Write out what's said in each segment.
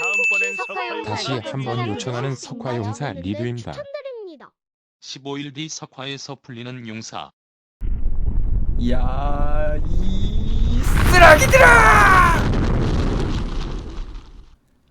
다음번엔 석화 다시 한번 요청하는 석화 용사 리뷰입니다. 추천드립니다. 15일 뒤 석화에서 풀리는 용사. 야, 이 쓰라기들아!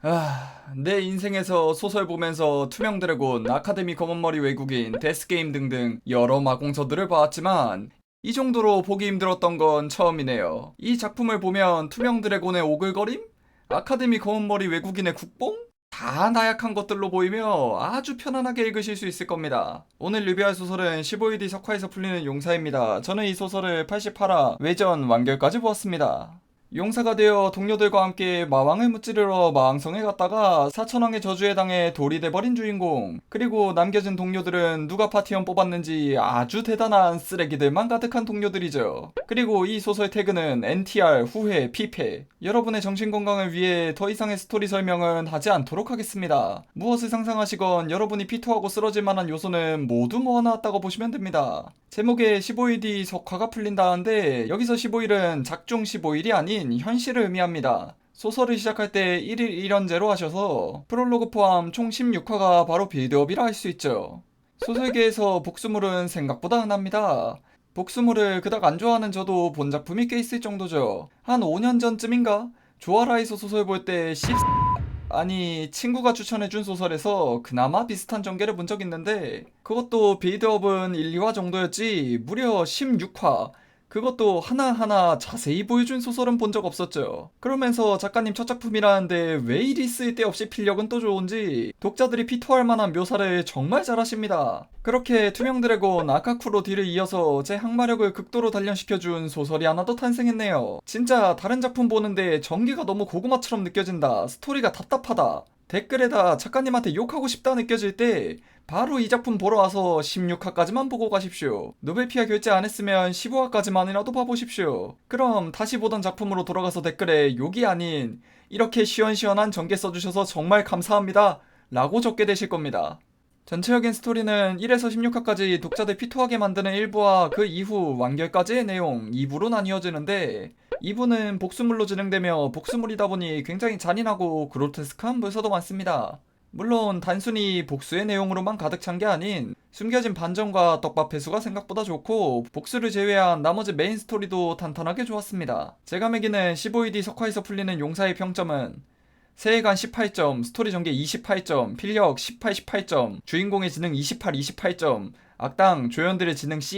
아, 내 인생에서 소설 보면서 투명 드래곤, 아카데미 검은머리 외국인, 데스게임 등등 여러 마공서들을 봐왔지만 이 정도로 보기 힘들었던 건 처음이네요. 이 작품을 보면 투명 드래곤의 오글거림? 아카데미 검은머리 외국인의 국뽕? 다 나약한 것들로 보이며 아주 편안하게 읽으실 수 있을 겁니다. 오늘 리뷰할 소설은 15일 뒤 석화에서 풀리는 용사입니다. 저는 이 소설을 88화 외전 완결까지 보았습니다. 용사가 되어 동료들과 함께 마왕을 무찌르러 마왕성에 갔다가 사천왕의 저주에 당해 돌이 돼버린 주인공. 그리고 남겨진 동료들은 누가 파티원 뽑았는지 아주 대단한 쓰레기들만 가득한 동료들이죠. 그리고 이 소설 태그는 NTR, 후회, 피폐 여러분의 정신건강을 위해 더 이상의 스토리 설명은 하지 않도록 하겠습니다. 무엇을 상상하시건 여러분이 피토하고 쓰러질 만한 요소는 모두 모아놨다고 보시면 됩니다 제목에 15일 뒤 석화가 풀린다는데 여기서 15일은 작중 15일이 아닌 현실을 의미합니다. 소설을 시작할 때 1일 1연제로 하셔서 프롤로그 포함 총 16화가 바로 빌드업이라 할 수 있죠. 소설계에서 복수물은 생각보다 흔합니다. 복수물을 그닥 안 좋아하는 저도 본 작품이 꽤 있을 정도죠. 한 5년 전쯤인가? 조아라에서 소설 볼 때 10... 아니 친구가 추천해준 소설에서 그나마 비슷한 전개를 본 적 있는데 그것도 빌드업은 1, 2화 정도였지 무려 16화 그것도 하나하나 자세히 보여준 소설은 본 적 없었죠. 그러면서 작가님 첫 작품이라는데 왜 이리 쓸데없이 필력은 또 좋은지 독자들이 피토할 만한 묘사를 정말 잘하십니다. 그렇게 투명 드래곤 아카쿠로 뒤를 이어서 제 항마력을 극도로 단련시켜준 소설이 하나 더 탄생했네요. 진짜 다른 작품 보는데 전개가 너무 고구마처럼 느껴진다. 스토리가 답답하다. 댓글에다 작가님한테 욕하고 싶다 느껴질 때 바로 이 작품 보러 와서 16화까지만 보고 가십시오. 노벨피아 결제 안 했으면 15화까지만이라도 봐보십시오. 그럼 다시 보던 작품으로 돌아가서 댓글에 욕이 아닌 이렇게 시원시원한 전개 써주셔서 정말 감사합니다. 라고 적게 되실 겁니다. 전체적인 스토리는 1에서 16화까지 독자들 피토하게 만드는 1부와 그 이후 완결까지의 내용 2부로 나뉘어지는데 2부는 복수물로 진행되며 복수물이다 보니 굉장히 잔인하고 그로테스크한 묘사도 많습니다. 물론 단순히 복수의 내용으로만 가득 찬 게 아닌 숨겨진 반전과 떡밥 회수가 생각보다 좋고 복수를 제외한 나머지 메인 스토리도 탄탄하게 좋았습니다. 제가 매기는 15일뒤 석화에서 풀리는 용사의 평점은 세해간 18점, 스토리 전개 28점, 필력 18, 18점, 주인공의 지능 28, 28점, 악당 조연들의 지능 C